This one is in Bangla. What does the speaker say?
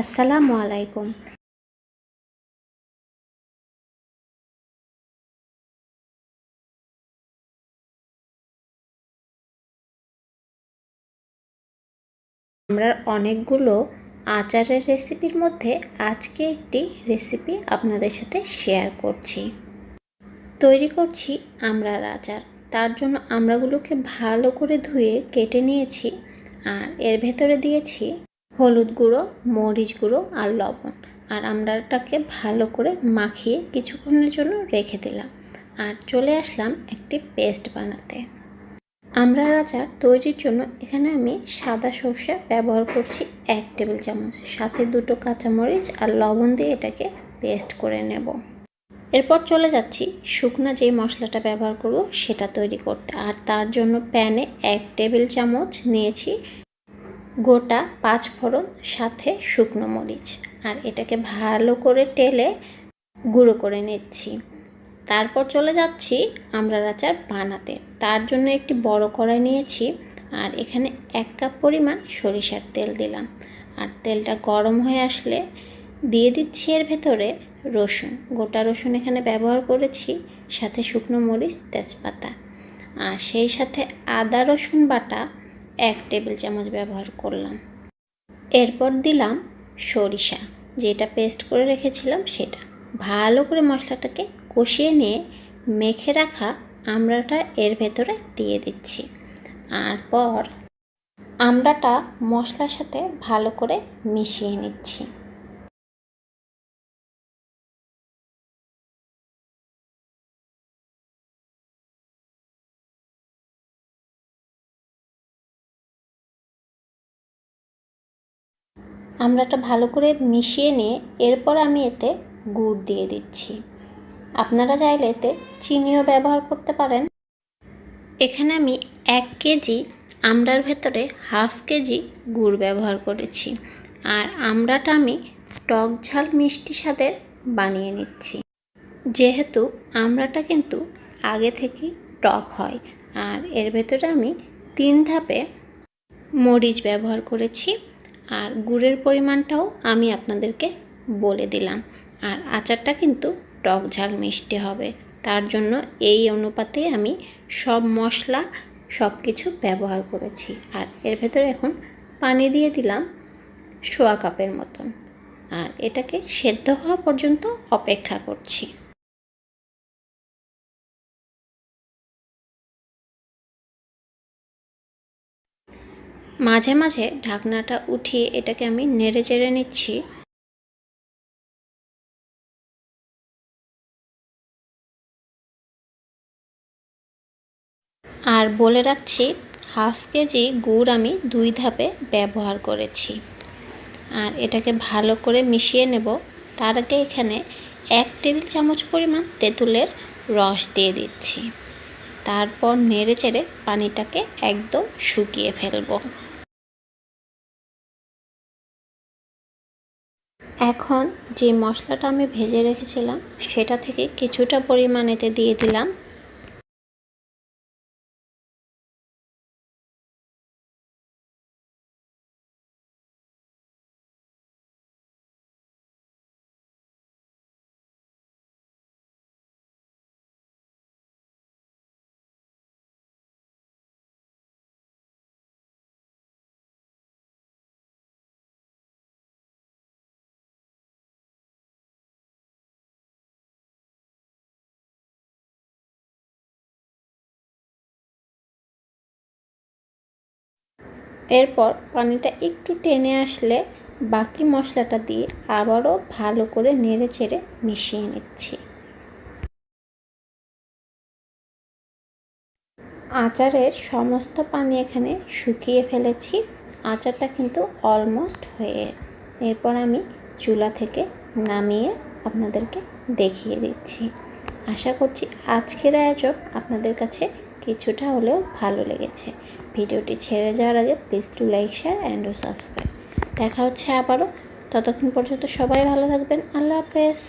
আসসালামু আলাইকুম। আমরা অনেকগুলো আচারের রেসিপির মধ্যে আজকে একটি রেসিপি আপনাদের সাথে শেয়ার করছি। তৈরি করছি আমড়ার আচার। তার জন্য আমরাগুলোকে ভালো করে ধুয়ে কেটে নিয়েছি আর এর ভেতরে দিয়েছি হলুদ গুঁড়ো, মরিচ গুঁড়ো আর লবণ। আর আমড়াটাকে ভালো করে মাখিয়ে কিছুক্ষণের জন্য রেখে দিলাম। আর চলে আসলাম একটি পেস্ট বানাতে। আমড়ার আচার তৈরির জন্য এখানে আমি সাদা সর্ষে ব্যবহার করছি এক টেবিল চামচ। সাথে দুটো কাঁচামরিচ আর লবণ দিয়ে এটাকে পেস্ট করে নেব। এরপর চলে যাচ্ছি শুকনো যেই মশলাটা ব্যবহার করব সেটা তৈরি করতে। আর তার জন্য প্যানে এক টেবিল চামচ নিয়েছি গোটা পাঁচ ফোড়ন, সাথে শুকনো মরিচ। আর এটাকে ভালো করে টেলে গুঁড়ো করে নিচ্ছি। তারপর চলে যাচ্ছি আমরা আচার বানাতে। তার জন্য একটি বড় কড়াই নিয়েছি আর এখানে এক কাপ পরিমাণ সরিষার তেল দিলাম। আর তেলটা গরম হয়ে আসলে দিয়ে দিচ্ছি এর ভেতরে রসুন। গোটা রসুন এখানে ব্যবহার করেছি, সাথে শুকনো মরিচ, তেজপাতা। আর সেই সাথে আদা রসুন বাটা এক টেবিল চামচ ব্যবহার করলাম। এরপর দিলাম সরিষা, যেটা পেস্ট করে রেখেছিলাম সেটা। ভালো করে মশলাটাকে কষিয়ে নিয়ে মেখে রাখা আমড়াটা এর ভেতরে দিয়ে দিচ্ছি। আর পর আমড়াটা মশলার সাথে ভালো করে মিশিয়ে নিচ্ছি। আমড়াটা ভালো করে মিশিয়ে নিয়ে এরপর আমি এতে গুড় দিয়ে দিচ্ছি। আপনারা চাইলে এতে চিনিও ব্যবহার করতে পারেন। এখানে আমি এক কেজি আমড়ার ভেতরে হাফ কেজি গুড় ব্যবহার করেছি। আর আমড়াটা আমি টক ঝাল মিষ্টি স্বাদের বানিয়ে নিচ্ছি। যেহেতু আমড়াটা কিন্তু আগে থেকেই টক হয়, আর এর ভেতরে আমি তিন ধাপে মরিচ ব্যবহার করেছি। আর গুড়ের পরিমাণটাও আমি আপনাদেরকে বলে দিলাম। আর আচারটা কিন্তু টক ঝাল মিষ্টি হবে। তার জন্য এই অনুপাতে আমি সব মশলা সব কিছু ব্যবহার করেছি। আর এর ভেতরে এখন পানি দিয়ে দিলাম সোয়া কাপের মতন। আর এটাকে সেদ্ধ হওয়া পর্যন্ত অপেক্ষা করছি। মাঝে মাঝে ঢাকনাটা উঠিয়ে এটাকে আমি নেড়ে চেড়ে নিচ্ছি। আর বলে রাখছি, হাফ কেজি গুড় আমি দুই ধাপে ব্যবহার করেছি। আর এটাকে ভালো করে মিশিয়ে নেব। তার আগে এখানে এক টেবিল চামচ পরিমাণ তেঁতুলের রস দিয়ে দিচ্ছি। তারপর নেড়ে চেড়ে পানিটাকে একদম শুকিয়ে ফেলব। এখন যে মশলাটা আমি ভেজে রেখেছিলাম সেটা থেকে কিছুটা পরিমাণেতে দিয়ে দিলাম। এরপর পানিটা একটু টেনে আসলে বাকি মশলাটা দিয়ে আবারও ভালো করে নেড়ে চেড়ে মিশিয়ে নিচ্ছি। আচারের সমস্ত পানি এখানে শুকিয়ে ফেলেছি। আচারটা কিন্তু অলমোস্ট হয়ে এরপর আমি চুলা থেকে নামিয়ে আপনাদেরকে দেখিয়ে দিচ্ছি। আশা করছি আজকের আয়োজন আপনাদের কাছে কিছুটা হলেও ভালো লেগেছে। ভিডিওটি ছেড়ে যাওয়ার আগে please to like share and subscribe দেখা হচ্ছে আবারও। ততক্ষণ পর্যন্ত সবাই ভালো থাকবেন। আল্লাহ হাফেজ।